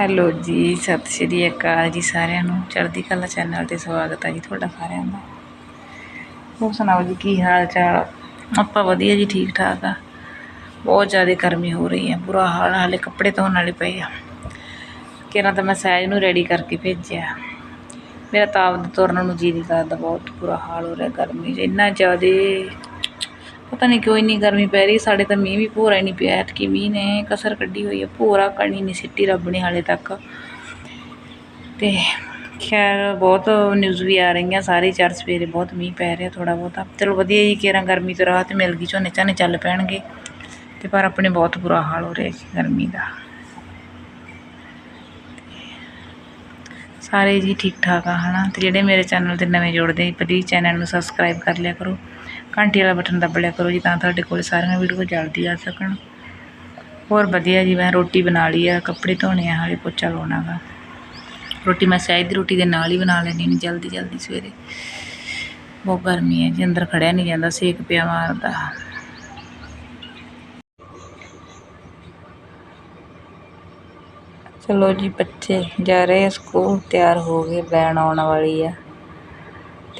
Hello ਜੀ, ਸਤਿ ਸ਼੍ਰੀ ਅਕਾਲ ਜੀ ਸਾਰਿਆਂ ਨੂੰ। ਚੜ੍ਹਦੀ ਕਲਾ ਚੈਨਲ ਤੇ ਸਵਾਗਤ ਹੈ ਜੀ ਤੁਹਾਡਾ ਸਾਰਿਆਂ ਦਾ। ਹੋਰ ਸੁਣਾਓ ਜੀ, ਕੀ ਹਾਲ ਚਾਲ? ਆਪਾਂ ਵਧੀਆ ਜੀ, ਠੀਕ ਠਾਕ ਆ। ਬਹੁਤ ਜ਼ਿਆਦਾ ਗਰਮੀ ਹੋ ਰਹੀ ਹੈ ਬੁਰਾ ਹਾਲ ਹਾਲੇ ਕੱਪੜੇ ਧੋਣ ਵਾਲੇ ਪਏ ਆ। ਕਿਹਨਾਂ ਤਾਂ ਮੈਂ ਸਹਿਜ ਨੂੰ ਰੈਡੀ ਕਰਕੇ ਭੇਜਿਆ। ਮੇਰਾ ਤਾਂ ਆਪ ਤੁਰਨ ਨੂੰ ਜੀ ਨਹੀਂ ਕਰਦਾ, ਬਹੁਤ ਬੁਰਾ ਹਾਲ ਹੋ ਰਿਹਾ ਗਰਮੀ 'ਚ। ਇੰਨਾ ਜ਼ਿਆਦਾ ਪਤਾ ਨਹੀਂ ਕਿਉਂ ਇੰਨੀ ਗਰਮੀ ਪੈ ਰਹੀ, ਸਾਡੇ ਤਾਂ ਮੀਂਹ ਵੀ ਭੋਰਾ ਹੀ ਨਹੀਂ ਪਿਆ, ਐਤਕੀ ਮੀਂਹ ਨੇ ਕਸਰ ਕੱਢੀ ਹੋਈ ਹੈ ਭੋਰਾ ਕਣੀ ਨਹੀਂ ਸਿੱਟੀ ਰੱਬ ਨੇ ਹਾਲੇ ਤੱਕ। ਤੇ ਖੈਰ ਬਹੁਤ ਨਿਊਜ਼ ਵੀ ਆ ਰਹੀਆਂ, ਸਾਰੇ ਚਾਰ ਸਵੇਰੇ ਬਹੁਤ ਮੀਂਹ ਪੈ ਰਿਹਾ ਥੋੜਾ ਬਹੁਤਾ। ਚਲੋ ਵਧੀਆ ਜੀ, ਕਿਰਾਂ ਗਰਮੀ ਤੋਂ ਰਾਹਤ ਮਿਲ ਗਈ, ਝੋਨੇ ਝਾਨੇ ਚੱਲ ਪੈਣਗੇ। ਤੇ ਪਰ ਆਪਣੇ ਬਹੁਤ ਬੁਰਾ ਹਾਲ ਹੋ ਰਿਹਾ ਜੀ, ਗਰਮੀ ਦਾ। ਸਾਰੇ ਜੀ ਠੀਕ ਠਾਕ ਆ, ਹਨਾ? ਤੇ ਜਿਹੜੇ ਮੇਰੇ ਚੈਨਲ ਤੇ ਨਵੇਂ ਜੁੜਦੇ ਪਲੀਜ਼ ਚੈਨਲ ਨੂੰ ਸਬਸਕ੍ਰਾਈਬ ਕਰ ਲਿਆ ਕਰੋ। ਘੰਟੀ ਵਾਲਾ ਬਟਨ ਦੱਬ ਲਿਆ ਕਰੋ ਜੀ, ਤਾਂ ਤੁਹਾਡੇ ਕੋਲ ਸਾਰੀਆਂ ਵੀਡੀਓ ਜਲਦੀ ਆ ਸਕਣ। ਹੋਰ ਵਧੀਆ ਜੀ, ਮੈਂ ਰੋਟੀ ਬਣਾ ਲਈ ਆ, ਕੱਪੜੇ ਧੋਣੇ ਆ, ਹਾਲੇ ਪੋਚਾ ਲਾਉਣਾ ਗਾ ਰੋਟੀ ਮੈਂ ਸ਼ਾਇਦ ਦੀ ਰੋਟੀ ਦੇ ਨਾਲ ਹੀ ਬਣਾ ਲੈਣੀ ਨਹੀਂ ਜਲਦੀ ਜਲਦੀ ਸਵੇਰੇ। ਬਹੁਤ ਗਰਮੀ ਹੈ ਜੀ, ਅੰਦਰ ਖੜਿਆ ਨਹੀਂ ਜਾਂਦਾ, ਸੇਕ ਪਿਆ ਮਾਰਦਾ। ਚਲੋ ਜੀ, ਬੱਚੇ ਜਾ ਰਹੇ ਸਕੂਲ, ਤਿਆਰ ਹੋ ਗਏ, ਵੈਨ ਆਉਣ ਵਾਲੀ ਆ।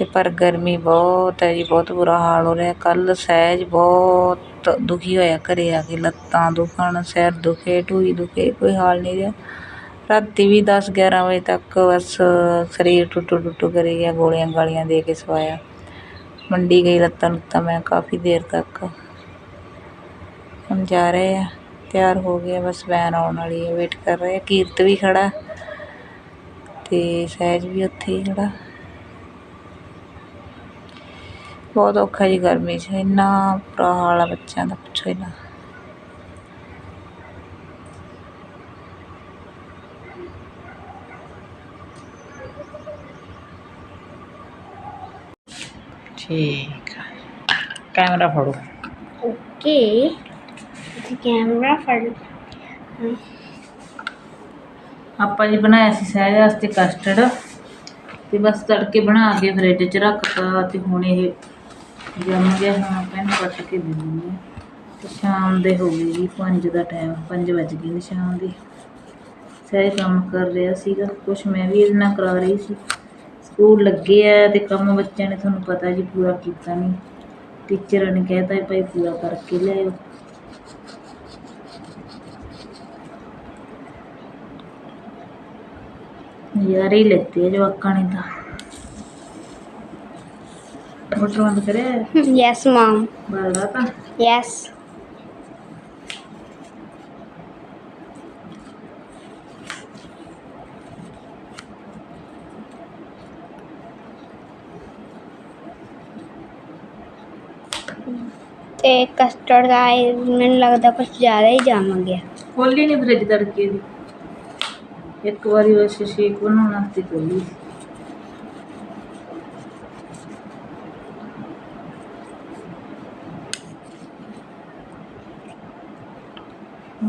ਅਤੇ ਪਰ ਗਰਮੀ ਬਹੁਤ ਹੈ ਜੀ, ਬਹੁਤ ਬੁਰਾ ਹਾਲ ਹੋ ਰਿਹਾ। ਕੱਲ੍ਹ ਸਹਿਜ ਬਹੁਤ ਦੁਖੀ ਹੋਇਆ ਘਰ ਆ ਕੇ, ਲੱਤਾਂ ਦੁਖਣ, ਸਿਰ ਦੁਖੇ ਢੂਈ ਦੁਖੇ, ਕੋਈ ਹਾਲ ਨਹੀਂ ਰਿਹਾ। ਰਾਤੀ ਵੀ 10 11 ਵਜੇ ਤੱਕ ਬਸ ਸਰੀਰ ਟੁੱਟੂ ਟੁੱਟੂ ਕਰੀ ਗਿਆ, ਗੋਲੀਆਂ ਗਾਲੀਆਂ ਦੇ ਕੇ ਸਵਾਇਆ। ਮੰਡੀ ਗਈ ਲੱਤਾਂ ਲੁੱਤਾਂ ਮੈਂ ਕਾਫੀ ਦੇਰ ਤੱਕ। ਹੁਣ ਜਾ ਰਹੇ ਆ, ਤਿਆਰ ਹੋ ਗਿਆ ਬਸ ਵੈਨ ਆਉਣ ਵਾਲੀ ਹੈ ਵੇਟ ਕਰ ਰਹੇ ਆ। ਕੀਰਤ ਵੀ ਖੜਾ ਅਤੇ ਸਹਿਜ ਵੀ ਉੱਥੇ ਹੀ ਖੜਾ। ਬਹੁਤ ਔਖਾ ਜੀ ਗਰਮੀ 'ਚ ਇੰਨਾ ਬੁਰਾ ਹਾਲ ਆ ਬੱਚਿਆਂ ਦਾ ਪੁੱਛੋ ਹੀ ਨਾ ਠੀਕ ਆ। ਕੈਮਰਾ ਫੜੋ। ਓਕੇ। ਤੇ ਕੈਮਰਾ ਫੜ ਆਪਾਂ ਜੀ ਬਣਾਇਆ ਸੀ ਸਹਿਜ ਵਾਸਤੇ ਕਸਟਰਡ ਤੇ ਬਸ ਤੜਕੇ ਬਣਾ ਕੇ ਫਰਿੱਜ 'ਚ ਰੱਖਤਾ ਤੇ ਹੁਣ ਇਹ ਜੰਮ ਗਿਆ ਹੁਣ ਆਪਾਂ ਇਹਨੂੰ ਕੱਟ ਕੇ ਦੇ ਦਿੰਦੇ ਹਾਂ। ਤੇ ਸ਼ਾਮ ਦੇ ਹੋ ਗਏ ਜੀ 5 ਦਾ ਟਾਈਮ 5 ਵੱਜ ਗਏ ਨੇ ਸ਼ਾਮ ਦੇ। ਸਾਰੇ ਕੰਮ ਕਰ ਰਿਹਾ ਸੀਗਾ, ਕੁਛ ਮੈਂ ਵੀ ਇਹਦੇ ਨਾਲ ਕਰਾ ਰਹੀ ਸੀ। ਸਕੂਲ ਲੱਗੇ ਆ ਤੇ ਕੰਮ ਬੱਚਿਆਂ ਨੇ ਤੁਹਾਨੂੰ ਪਤਾ ਜੀ, ਪੂਰਾ ਕੀਤਾ ਨਹੀਂ ਟੀਚਰਾਂ ਨੇ ਕਹਿਤਾ ਵੀ ਭਾਈ ਪੂਰਾ ਕਰਕੇ ਲਿਆਇਓ। ਯਾਰ ਹੀ ਲੈਤੇ ਆ ਜਵਾਕਾਂ ਨੇ ਤਾਂ। ਯੈਸ ਮਮ ਬਾਲਾ ਤਾਂ ਯੈਸ ਤੇ ਕਸਟਰਡ ਦਾ ਇਹ ਮੈਨੂੰ ਲੱਗਦਾ ਕੁਝ ਜ਼ਿਆਦਾ ਹੀ ਜੰਮ ਗਿਆ ਖੋਲੀ ਨਹੀਂ ਫ੍ਰਿਜ ਤੜਕੇ ਦੀ ਇੱਕ ਵਾਰੀ ਵੈਸੇ ਸ਼ੇਕ ਬਣਾਉਣ ਵਾਸਤੇ ਖੋਲੀ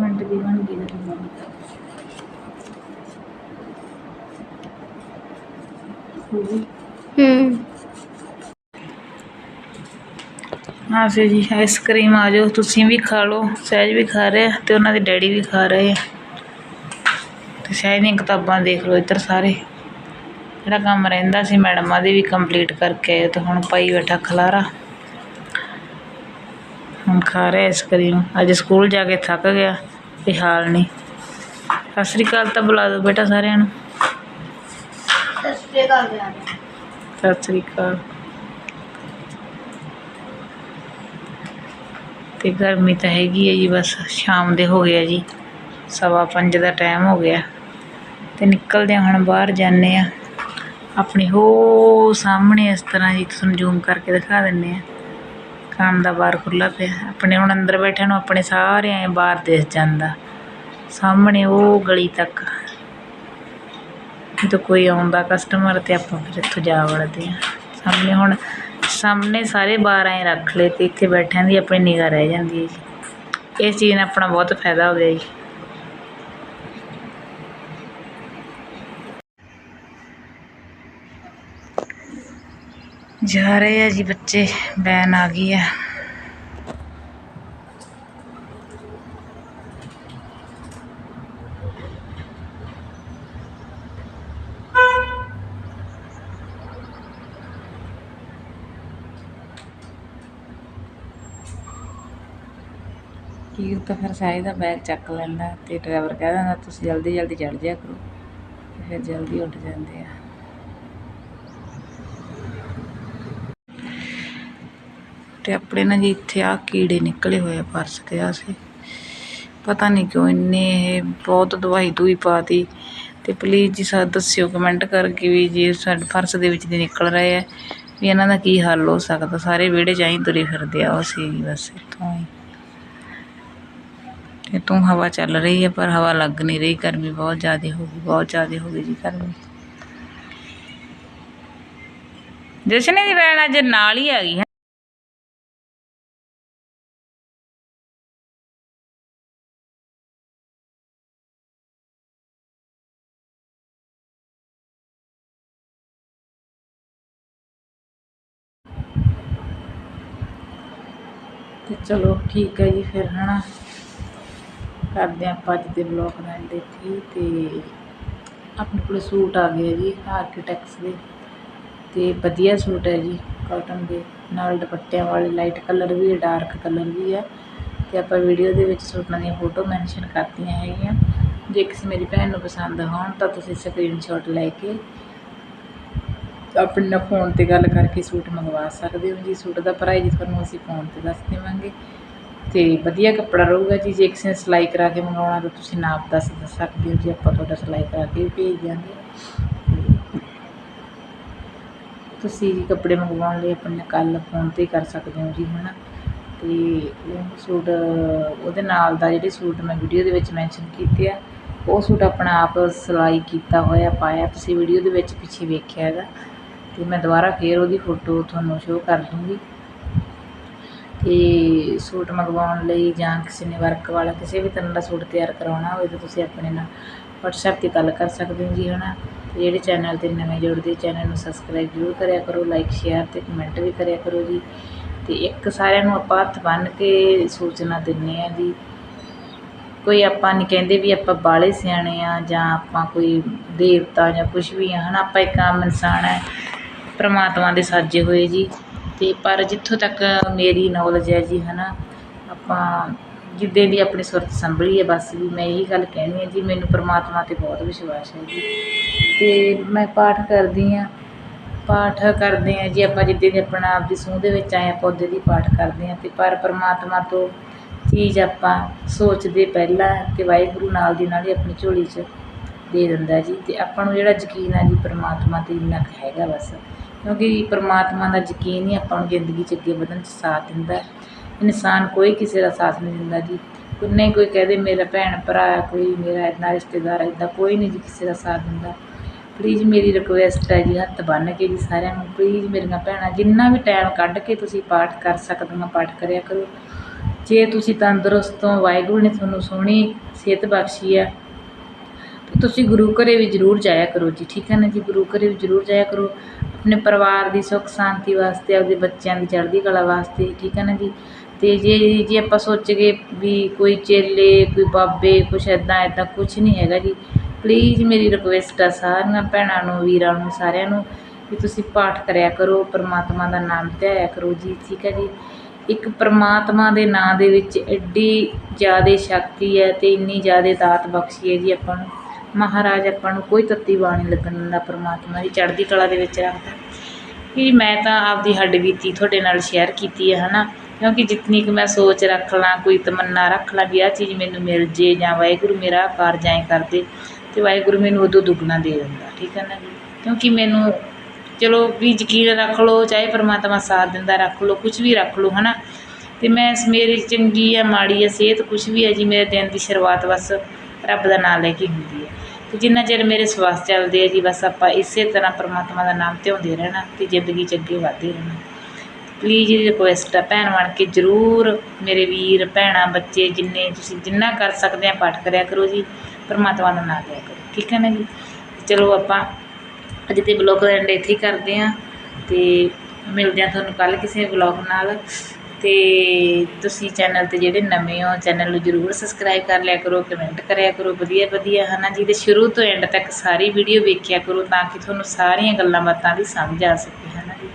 ਮਿੰਟ ਦੀ ਬਣ ਗਈ ਤੇ ਬੰਦ ਕਰ। ਹੋ ਗਈ ਹੂੰ। ਹਾਂ ਸੇ ਜੀ ਆਈਸਕ੍ਰੀਮ ਆ ਜਾਓ ਤੁਸੀਂ ਵੀ ਖਾ ਲਓ ਸਹਿਜ ਵੀ ਖਾ ਰਿਹਾ ਤੇ ਉਹਨਾਂ ਦੇ ਡੈਡੀ ਵੀ ਖਾ ਰਹੇ ਆ। ਤੇ ਸਹਿਜ ਦੀਆਂ ਕਿਤਾਬਾਂ ਦੇਖ ਲਓ ਇੱਧਰ ਸਾਰੇ। ਜਿਹੜਾ ਕੰਮ ਰਹਿੰਦਾ ਸੀ ਮੈਡਮਾਂ ਦੇ ਵੀ ਕੰਪਲੀਟ ਕਰਕੇ ਆਏ ਤੇ ਹੁਣ ਪਾਈ ਬੈਠਾ ਖਲਾਰਾ। ਹੁਣ ਖਾ ਰਿਹਾ ਆਈਸਕ੍ਰੀਮ ਅੱਜ ਸਕੂਲ ਜਾ ਕੇ ਥੱਕ ਗਿਆ। ਤੇ ਹਾਲ ਨਹੀਂ ਸਤਿ ਸ੍ਰੀ ਅਕਾਲ ਤਾਂ ਬੁਲਾ ਦਿਓ ਬੇਟਾ ਸਾਰਿਆਂ ਨੂੰ। ਸਤਿ ਸ੍ਰੀ ਅਕਾਲ ਤੇ ਗਰਮੀ ਤਾਂ ਹੈਗੀ ਹੈ ਜੀ ਬਸ ਸ਼ਾਮ ਦੇ ਹੋ ਗਿਆ ਜੀ। ਸਵਾ ਪੰਜ ਦਾ ਟਾਈਮ ਹੋ ਗਿਆ। ਤੇ ਨਿਕਲਦੇ ਹਾਂ ਹੁਣ ਬਾਹਰ ਜਾਂਦੇ ਆ ਆਪਣੀ ਹੋ ਸਾਹਮਣੇ ਇਸ ਤਰ੍ਹਾਂ ਜੀ ਤੁਹਾਨੂੰ ਜ਼ੂਮ ਕਰਕੇ ਦਿਖਾ ਦਿੰਨੇ ਆ ਕੰਮ ਦਾ ਬਾਰ ਖੁੱਲ੍ਹਾ ਪਿਆ ਆਪਣੇ ਹੁਣ ਅੰਦਰ ਬੈਠਿਆਂ ਨੂੰ ਆਪਣੇ ਸਾਰੇ ਐਂ ਬਾਹਰ ਦਿਸ ਜਾਂਦਾ। ਸਾਹਮਣੇ ਉਹ ਗਲੀ ਤੱਕ। ਜਦੋਂ ਕੋਈ ਆਉਂਦਾ ਕਸਟਮਰ ਅਤੇ ਆਪਾਂ ਫਿਰ ਇੱਥੋਂ ਜਾ ਵੜਦੇ ਹਾਂ। ਸਾਹਮਣੇ ਹੁਣ ਸਾਹਮਣੇ ਸਾਰੇ ਬਾਰ ਐਂ ਰੱਖ ਲਏ ਅਤੇ ਇੱਥੇ ਬੈਠਿਆਂ ਦੀ ਆਪਣੀ ਨਿਗਾਹ ਰਹਿ ਜਾਂਦੀ ਹੈ ਜੀ। ਇਸ ਚੀਜ਼ ਨਾਲ ਆਪਣਾ ਬਹੁਤ ਫਾਇਦਾ ਹੋ ਗਿਆ ਜੀ। ਜਾ ਰਹੇ ਆ ਜੀ ਬੱਚੇ ਵੈਨ ਆ ਗਈ ਆ। ਕੀਰਤ ਫਿਰ ਸਾਈ ਦਾ ਬੈਗ ਚੱਕ ਲੈਂਦਾ ਤੇ ਡਰਾਈਵਰ ਕਹਿ ਦਿੰਦਾ, ਤੁਸੀਂ ਜਲਦੀ ਜਲਦੀ ਚੜ ਜਾਇਆ ਕਰੋ ਫਿਰ ਜਲਦੀ ਉੱਠ ਜਾਂਦੇ ਆ। ਤੇ ਆਪਣੇ ਨਾ ਜੀ ਇੱਥੇ ਆ ਕੀੜੇ ਨਿਕਲੇ ਹੋਏ ਆ ਪਰਸ ਤੇ ਆ ਸੀ। ਪਤਾ ਨਹੀਂ ਕਿਉਂ ਇੰਨੇ ਇਹ ਬਹੁਤ ਦਵਾਈ ਦੂਈ ਪਾਤੀ। ਤੇ ਪਲੀਜ਼ ਜੀ ਸਾ ਦੱਸਿਓ ਕਮੈਂਟ ਕਰਕੇ ਵੀ ਜੇ ਸਾਡੇ ਫਰਸ਼ ਦੇ ਵਿੱਚ ਦੀ ਨਿਕਲ ਰਹੇ ਆ, ਵੀ ਇਹਨਾਂ ਦਾ ਕੀ ਹੱਲ ਹੋ ਸਕਦਾ? ਸਾਰੇ ਵਿਹੜੇ 'ਚ ਐਂ ਤੁਰੇ ਫਿਰਦੇ ਆ, ਉਹ ਸੀ ਬਸ ਇੱਥੋਂ ਹੀ। ਤੇ ਤੂੰ ਹਵਾ ਚੱਲ ਰਹੀ ਹੈ ਪਰ ਹਵਾ ਲੱਗ ਨਹੀਂ ਰਹੀ, ਗਰਮੀ ਬਹੁਤ ਜ਼ਿਆਦਾ ਹੋ ਗਈ, ਬਹੁਤ ਜ਼ਿਆਦਾ ਹੋ ਗਈ ਜੀ ਗਰਮੀ। ਜਸ਼ਨ ਦੀ ਭੈਣ ਅੱਜ ਨਾਲ ਹੀ ਆ ਗਈ ਤੇ ਚਲੋ ਠੀਕ ਹੈ ਜੀ ਫਿਰ, ਹਨਾ। ਕਰਦੇ ਹਾਂ ਆਪਾਂ ਅੱਜ ਦੇ ਬਲੌਗ ਦਾ ਐਂਡ ਇੱਥੇ ਤੇ ਆਪਣੇ ਕੋਲ ਸੂਟ ਆ ਗਏ ਜੀ ਆਰਕੀਟੈਕਟਸ ਦੇ ਤੇ ਵਧੀਆ ਸੂਟ ਹੈ ਜੀ ਕਾਟਨ ਦੇ, ਨਾਲ ਦੁਪੱਟਿਆਂ ਵਾਲੇ ਲਾਈਟ ਕਲਰ ਵੀ ਹੈ ਡਾਰਕ ਕਲਰ ਵੀ ਹੈ ਤੇ ਆਪਾਂ ਵੀਡੀਓ ਦੇ ਵਿੱਚ ਸੂਟਾਂ ਦੀਆਂ ਫੋਟੋ ਮੈਂਸ਼ਨ ਕਰਤੀਆਂ ਹੈਗੀਆਂ। ਜੇ ਕਿਸੇ ਮੇਰੀ ਭੈਣ ਨੂੰ ਪਸੰਦ ਹੋਣ ਤਾਂ ਤੁਸੀਂ ਸਕਰੀਨਸ਼ਾਟ ਲੈ ਕੇ ਆਪਣੇ ਨਾਲ ਫੋਨ ਤੇ ਗੱਲ ਕਰਕੇ ਸੂਟ ਮੰਗਵਾ ਸਕਦੇ ਹੋ ਜੀ। ਸੂਟ ਦਾ ਪ੍ਰਾਈਸ ਤੁਹਾਨੂੰ ਅਸੀਂ ਫੋਨ ਤੇ ਦੱਸ ਦੇਵਾਂਗੇ। ਅਤੇ ਵਧੀਆ ਕੱਪੜਾ ਰਹੂਗਾ ਜੀ। ਜੇ ਕਿਸੇ ਨੇ ਸਿਲਾਈ ਕਰਾ ਕੇ ਮੰਗਵਾਉਣਾ ਤਾਂ ਤੁਸੀਂ ਨਾਪ ਦੱਸ ਦੱਸ ਸਕਦੇ ਹੋ ਜੀ। ਆਪਾਂ ਤੁਹਾਡਾ ਸਿਲਾਈ ਕਰਾ ਕੇ ਵੀ ਭੇਜ ਦਿਆਂਗੇ। ਤੇ ਤੁਸੀਂ ਜੀ ਕੱਪੜੇ ਮੰਗਵਾਉਣ ਲਈ ਆਪਣੇ ਕੱਲ ਫੋਨ ਤੇ ਕਰ ਸਕਦੇ ਹੋ ਜੀ ਹੈ ਨਾ ਅਤੇ ਉਹ ਸੂਟ, ਉਹਦੇ ਨਾਲ ਦਾ ਜਿਹੜੇ ਸੂਟ ਮੈਂ ਵੀਡੀਓ ਦੇ ਵਿੱਚ ਮੈਂਸ਼ਨ ਕੀਤੇ ਆ, ਉਹ ਸੂਟ ਆਪਣਾ ਆਪ ਸਿਲਾਈ ਕੀਤਾ ਹੋਇਆ, ਪਾਇਆ। ਤੁਸੀਂ ਵੀਡੀਓ ਦੇ ਵਿੱਚ ਪਿੱਛੇ ਵੇਖਿਆ ਹੈਗਾ। ਤੇ ਮੈਂ ਦੁਬਾਰਾ ਫੇਰ ਉਹਦੀ ਫੋਟੋ ਤੁਹਾਨੂੰ ਸ਼ੋਅ ਕਰ ਦੂੰਗੀ। ਤੇ ਸੂਟ ਮੰਗਵਾਉਣ ਲਈ ਜਾਂ ਕਿਸੇ ਨੇ ਵਰਕ ਵਾਲਾ ਕਿਸੇ ਵੀ ਤਰ੍ਹਾਂ ਦਾ ਸੂਟ ਤਿਆਰ ਕਰਾਉਣਾ ਹੋਵੇ ਤਾਂ ਤੁਸੀਂ ਆਪਣੇ ਨਾਲ WhatsApp ਤੇ ਗੱਲ ਕਰ ਸਕਦੇ ਹੋ ਜੀ, ਹਨਾ? ਤੇ ਜਿਹੜੇ ਚੈਨਲ ਤੇ ਨਵੇਂ ਜੁੜਦੇ ਚੈਨਲ ਨੂੰ ਸਬਸਕ੍ਰਾਈਬ ਜ਼ਰੂਰ ਕਰਿਆ ਕਰੋ ਲਾਈਕ ਸ਼ੇਅਰ ਤੇ ਕਮੈਂਟ ਵੀ ਕਰਿਆ ਕਰੋ ਜੀ। ਤੇ ਇੱਕ ਸਾਰਿਆਂ ਨੂੰ ਆਪਾਂ ਹੱਥ ਬੰਨ੍ਹ ਕੇ ਸੂਚਨਾ ਦਿੰਨੇ ਆ ਜੀ। ਕੋਈ ਆਪਾਂ ਨਹੀਂ ਕਹਿੰਦੇ ਵੀ ਆਪਾਂ ਬਾਹਲੇ ਸਿਆਣੇ ਆ ਜਾਂ ਆਪਾਂ ਕੋਈ ਦੇਵਤਾ ਜਾਂ ਕੁਝ ਵੀ ਆ, ਹਨਾ? ਆਪਾਂ ਇੱਕ ਆਮ ਇਨਸਾਨ ਹੈ ਪਰਮਾਤਮਾ ਦੇ ਸਾਜੇ ਹੋਏ ਜੀ। ਅਤੇ ਪਰ ਜਿੱਥੋਂ ਤੱਕ ਮੇਰੀ ਨੌਲੇਜ ਹੈ ਜੀ ਹੈ ਨਾ ਆਪਾਂ ਜਿੱਦਾਂ ਦੀ ਆਪਣੀ ਸੁਰਤ ਸੰਭਲੀ ਹੈ ਬਸ ਵੀ ਮੈਂ ਇਹੀ ਗੱਲ ਕਹਿਣੀ ਹੈ ਜੀ, ਮੈਨੂੰ ਪਰਮਾਤਮਾ ਤੇ ਬਹੁਤ ਵਿਸ਼ਵਾਸ ਹੈ ਜੀ। ਅਤੇ ਮੈਂ ਪਾਠ ਕਰਦੀ ਹਾਂ, ਪਾਠ ਕਰਦੇ ਹਾਂ ਜੀ, ਆਪਾਂ ਜਿੱਦਾਂ ਦੇ ਆਪਣਾ ਆਪ ਦੀ ਸੂਹ ਦੇ ਵਿੱਚ ਆਏ ਆਪਾਂ ਉਹਦੇ ਦੀ ਪਾਠ ਕਰਦੇ ਹਾਂ। ਅਤੇ ਪਰ ਪ੍ਰਮਾਤਮਾ ਤੋਂ ਚੀਜ਼ ਆਪਾਂ ਸੋਚਦੇ ਪਹਿਲਾਂ ਅਤੇ ਵਾਹਿਗੁਰੂ ਨਾਲ ਦੀ ਨਾਲ ਹੀ ਆਪਣੀ ਝੋਲੀ 'ਚ ਦੇ ਦਿੰਦਾ ਜੀ। ਅਤੇ ਆਪਾਂ ਨੂੰ ਜਿਹੜਾ ਯਕੀਨ ਆ ਜੀ, ਪਰਮਾਤਮਾ ਤੇ ਇੰਨਾ ਕੁ ਹੈਗਾ ਬਸ। ਕਿਉਂਕਿ ਪਰਮਾਤਮਾ ਦਾ ਯਕੀਨ ਹੀ ਆਪਾਂ ਨੂੰ ਜ਼ਿੰਦਗੀ 'ਚ ਅੱਗੇ ਵਧਣ 'ਚ ਸਾਥ ਦਿੰਦਾ ਇਨਸਾਨ ਕੋਈ ਕਿਸੇ ਦਾ ਸਾਥ ਨਹੀਂ ਦਿੰਦਾ ਜੀ। ਕੋਈ ਨਹੀਂ ਕੋਈ ਕਹਦੇ ਮੇਰਾ ਭੈਣ ਭਰਾ, ਕੋਈ ਮੇਰਾ ਇੰਨਾ ਰਿਸ਼ਤੇਦਾਰ ਇੱਦਾਂ ਕੋਈ ਨਹੀਂ ਜੀ ਕਿਸੇ ਦਾ ਸਾਥ ਦਿੰਦਾ। ਪਲੀਜ਼ ਮੇਰੀ ਰਿਕੁਐਸਟ ਹੈ ਜੀ, ਹੱਥ ਬੰਨ੍ਹ ਕੇ ਜੀ ਸਾਰਿਆਂ ਨੂੰ। ਪਲੀਜ਼ ਮੇਰੀਆਂ ਭੈਣਾਂ, ਜਿੰਨਾ ਵੀ ਟਾਈਮ ਕੱਢ ਕੇ ਤੁਸੀਂ ਪਾਠ ਕਰ ਸਕਦੀਆਂ ਪਾਠ ਕਰਿਆ ਕਰੋ। ਜੇ ਤੁਸੀਂ ਤੰਦਰੁਸਤ ਹੋ, ਵਾਹਿਗੁਰੂ ਨੇ ਤੁਹਾਨੂੰ ਸੋਹਣੀ ਸਿਹਤ ਬਖਸ਼ੀ ਆ ਤੁਸੀਂ ਗੁਰੂ ਘਰੇ ਵੀ ਜ਼ਰੂਰ ਜਾਇਆ ਕਰੋ ਜੀ। ਠੀਕ ਹੈ ਨਾ ਜੀ? ਗੁਰੂ ਘਰੇ ਵੀ ਜ਼ਰੂਰ ਜਾਇਆ ਕਰੋ। ਆਪਣੇ ਪਰਿਵਾਰ ਦੀ ਸੁੱਖ ਸ਼ਾਂਤੀ ਵਾਸਤੇ, ਆਪਦੇ ਬੱਚਿਆਂ ਦੀ ਚੜ੍ਹਦੀ ਕਲਾ ਵਾਸਤੇ, ਠੀਕ ਹੈ ਨਾ ਜੀ? ਅਤੇ ਜੇ ਜੇ ਆਪਾਂ ਸੋਚੀਏ ਵੀ ਕੋਈ ਚੇਲੇ, ਕੋਈ ਬਾਬੇ, ਕੁਛ ਇੱਦਾਂ ਇੱਦਾਂ ਕੁਛ ਨਹੀਂ ਹੈਗਾ ਜੀ ਪਲੀਜ਼ ਮੇਰੀ ਰਿਕੁਐਸਟ ਆ ਸਾਰੀਆਂ ਭੈਣਾਂ ਨੂੰ, ਵੀਰਾਂ ਨੂੰ, ਸਾਰਿਆਂ ਨੂੰ ਵੀ ਤੁਸੀਂ ਪਾਠ ਕਰਿਆ ਕਰੋ, ਪਰਮਾਤਮਾ ਦਾ ਨਾਮ ਧਿਆਇਆ ਕਰੋ ਜੀ, ਠੀਕ ਹੈ ਜੀ? ਇੱਕ ਪਰਮਾਤਮਾ ਦੇ ਨਾਂ ਦੇ ਵਿੱਚ ਐਡੀ ਜ਼ਿਆਦਾ ਸ਼ਕਤੀ ਹੈ ਅਤੇ ਇੰਨੀ ਜ਼ਿਆਦਾ ਦਾਤ ਬਖਸ਼ੀ ਹੈ ਜੀ ਆਪਾਂ ਨੂੰ। ਮਹਾਰਾਜ ਆਪਾਂ ਨੂੰ ਕੋਈ ਤੱਤੀ ਬਾਣੀ ਲੱਗਣ ਦਿੰਦਾ, ਪਰਮਾਤਮਾ ਦੀ ਚੜ੍ਹਦੀ ਕਲਾ ਦੇ ਵਿੱਚ ਰੱਖਦਾ। ਕਿ ਮੈਂ ਤਾਂ ਆਪਦੀ ਹੱਡ ਬੀਤੀ ਤੁਹਾਡੇ ਨਾਲ ਸ਼ੇਅਰ ਕੀਤੀ ਹੈ ਨਾ ਕਿਉਂਕਿ ਜਿਤਨੀ ਕੁ ਮੈਂ ਸੋਚ ਰੱਖ ਲਾਂ, ਕੋਈ ਤਮੰਨਾ ਰੱਖ ਲਾਂ ਵੀ ਆਹ ਚੀਜ਼ ਮੈਨੂੰ ਮਿਲ ਜੇ ਜਾਂ ਵਾਹਿਗੁਰੂ ਮੇਰਾ ਕਾਰਜ ਐਂ ਕਰਦੇ ਅਤੇ ਵਾਹਿਗੁਰੂ ਮੈਨੂੰ ਉਦੋਂ ਦੁੱਗਣਾ ਦੇ ਦਿੰਦਾ, ਠੀਕ ਹੈ ਨਾ ਜੀ? ਕਿਉਂਕਿ ਮੈਨੂੰ, ਚਲੋ ਵੀ ਯਕੀਨ ਰੱਖ ਲਓ, ਚਾਹੇ ਪਰਮਾਤਮਾ ਸਾਥ ਦਿੰਦਾ ਰੱਖ ਲਓ ਕੁਝ ਵੀ ਰੱਖ ਲਓ ਨਾ ਅਤੇ ਮੈਂ ਮੇਰੀ ਚੰਗੀ ਆ ਮਾੜੀ ਆ ਸਿਹਤ ਕੁਝ ਵੀ ਹੈ ਜੀ, ਮੇਰੇ ਦਿਨ ਦੀ ਸ਼ੁਰੂਆਤ ਬਸ ਰੱਬ ਦਾ ਨਾਮ ਲੈ ਕੇ ਹੁੰਦੀ ਹੈ। ਤੇ ਜਿੰਨਾ ਚਿਰ ਮੇਰੇ ਸਵਾਸ ਚੱਲਦੇ ਆ ਜੀ, ਬਸ ਆਪਾਂ ਇਸੇ ਤਰ੍ਹਾਂ ਪਰਮਾਤਮਾ ਦਾ ਨਾਮ ਧਿਆਉਂਦੇ ਰਹਿਣਾ ਤੇ ਜ਼ਿੰਦਗੀ 'ਚ ਅੱਗੇ ਵਧਦੇ ਰਹਿਣਾ। ਪਲੀਜ਼ ਰਿਕੁਐਸਟ ਆ ਭੈਣ ਬਣ ਕੇ ਜ਼ਰੂਰ ਮੇਰੇ ਵੀਰ, ਭੈਣਾਂ, ਬੱਚੇ ਜਿੰਨੇ ਤੁਸੀਂ ਜਿੰਨਾ ਕਰ ਸਕਦੇ ਆ, ਪਾਠ ਕਰਿਆ ਕਰੋ ਜੀ। ਪਰਮਾਤਮਾ ਦਾ ਨਾਮ ਲਿਆ ਕਰੋ। ਠੀਕ ਹੈ ਨਾ ਜੀ? ਚਲੋ ਆਪਾਂ ਅੱਜ ਦੇ ਬਲੌਗ ਦਾ ਐਂਡ ਇੱਥੇ ਕਰਦੇ ਆ ਤੇ ਮਿਲਦੇ ਆ ਤੁਹਾਨੂੰ ਕੱਲ ਕਿਸੇ ਬਲੌਗ ਨਾਲ। ਅਤੇ ਤੁਸੀਂ ਚੈਨਲ ਤੇ ਜਿਹੜੇ ਨਵੇਂ ਹੋ ਚੈਨਲ ਨੂੰ ਜਰੂਰ ਸਬਸਕ੍ਰਾਈਬ ਕਰ ਲਿਆ ਕਰੋ ਕਮੈਂਟ ਕਰਿਆ ਕਰੋ, ਵਧੀਆ ਵਧੀਆ ਹੈ ਨਾ ਜੀ? ਅਤੇ ਸ਼ੁਰੂ ਤੋਂ ਐਂਡ ਤੱਕ ਸਾਰੀ ਵੀਡੀਓ ਵੇਖਿਆ ਕਰੋ ਤਾਂ ਕਿ ਤੁਹਾਨੂੰ ਸਾਰੀਆਂ ਗੱਲਾਂ ਬਾਤਾਂ ਦੀ ਸਮਝ ਆ ਸਕੇ ਹੈ ਨਾ ਜੀ?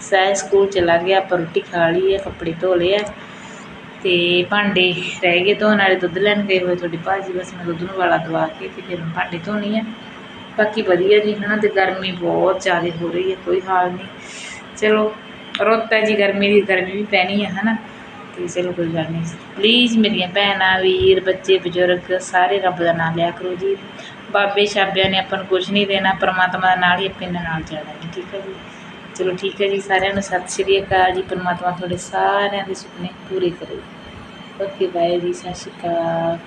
ਸਹਿ ਸਕੂਲ ਚਲਾ ਗਿਆ, ਆਪਾਂ ਰੋਟੀ ਖਾ ਲਈ ਹੈ ਕੱਪੜੇ ਧੋ ਲਏ ਆ ਤੇ ਭਾਂਡੇ ਰਹਿ ਗਏ ਧੋਣ ਵਾਲੇ ਦੁੱਧ ਲੈਣ ਗਏ ਹੋਏ ਤੁਹਾਡੀ ਭਾਜੀ, ਬਸ ਮੈਂ ਦੁੱਧ ਨੂੰ ਵਾਲਾ ਦਵਾ ਕੇ ਤੇ ਫਿਰ ਮੈਂ ਭਾਂਡੇ ਧੋਣੀ ਆ। ਬਾਕੀ ਵਧੀਆ ਜੀ, ਹਨਾ ਤੇ ਗਰਮੀ ਬਹੁਤ ਜ਼ਿਆਦਾ ਹੋ ਰਹੀ ਹੈ, ਕੋਈ ਹਾਲ ਨਹੀਂ। ਚਲੋ ਰੁੱਤ ਹੈ ਜੀ, ਗਰਮੀ ਦੀ ਗਰਮੀ ਵੀ ਪੈਣੀ ਹੈ ਹਨਾ? ਤੇ ਚਲੋ ਕੋਈ ਗੱਲ ਨਹੀਂ। ਪਲੀਜ਼ ਮੇਰੀਆਂ ਭੈਣਾਂ, ਵੀਰ, ਬੱਚੇ, ਬਜ਼ੁਰਗ, ਸਾਰੇ ਰੱਬ ਦਾ ਨਾਮ ਲਿਆ ਕਰੋ ਜੀ। ਬਾਬੇ ਸ਼ਾਬਿਆਂ ਨੇ ਆਪਾਂ ਨੂੰ ਕੁਝ ਨਹੀਂ ਦੇਣਾ, ਪਰਮਾਤਮਾ ਦੇ ਨਾਲ ਹੀ ਆਪਣੇ ਨਾਲ ਜਾਣਾ ਜੀ, ਠੀਕ ਹੈ ਜੀ? ਚਲੋ ਠੀਕ ਹੈ ਜੀ, ਸਾਰਿਆਂ ਨੂੰ ਸਤਿ ਸ਼੍ਰੀ ਅਕਾਲ ਜੀ। ਪਰਮਾਤਮਾ ਤੁਹਾਡੇ ਸਾਰਿਆਂ ਦੇ ਸੁਪਨੇ ਪੂਰੇ ਕਰੇ। ਓਕੇ ਬਾਏ ਜੀ, ਸਤਿ ਸ਼੍ਰੀ ਅਕਾਲ।